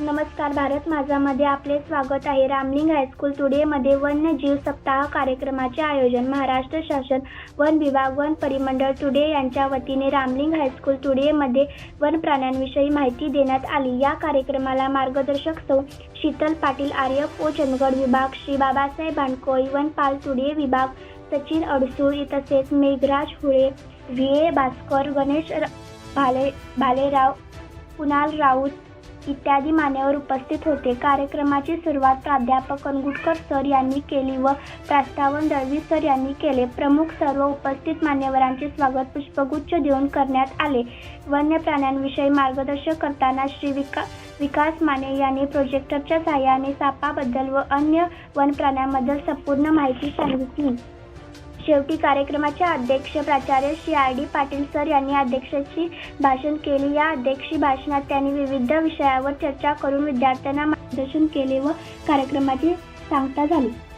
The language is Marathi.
नमस्कार भारत माझामध्ये आपले स्वागत आहे. रामलिंग हायस्कूल तुडेमध्ये वन्यजीव सप्ताह कार्यक्रमाचे आयोजन महाराष्ट्र शासन वन विभाग वन परिमंडळ टुडे यांच्या वतीने रामलिंग हायस्कूल टुडेमध्ये वन प्राण्यांविषयी माहिती देण्यात आली. या कार्यक्रमाला मार्गदर्शक सौ शीतल पाटील आर्य ओ चंदगड विभाग श्री बाबासाहेब भांडकोळी वनपाल टुडे विभाग सचिन अडसूळ तसेच मेघराज हुळे व्ही ए भास्कर गणेश भाले भालेराव कुणाल राऊत इत्यादी मान्यवर उपस्थित होते. कार्यक्रमाची सुरुवात प्राध्यापक अनगुटकर सर यांनी केली व प्रास्तावन दळवी सर यांनी केले. प्रमुख सर्व उपस्थित मान्यवरांचे स्वागत पुष्पगुच्छ देऊन करण्यात आले. वन्य प्राण्यांविषयी मार्गदर्शन करताना श्री विका विकास माने यांनी प्रोजेक्टरच्या सहाय्याने सापाबद्दल व अन्य वन प्राण्यांबद्दल संपूर्ण माहिती सांगितली. शेवटी कार्यक्रमाच्या अध्यक्ष प्राचार्य Shri R D Patil sir यांनी अध्यक्षाची भाषण केले. या अध्यक्षी भाषणात त्यांनी विविध विषयावर चर्चा करून विद्यार्थ्यांना मार्गदर्शन केले व कार्यक्रमाची सांगता झाली.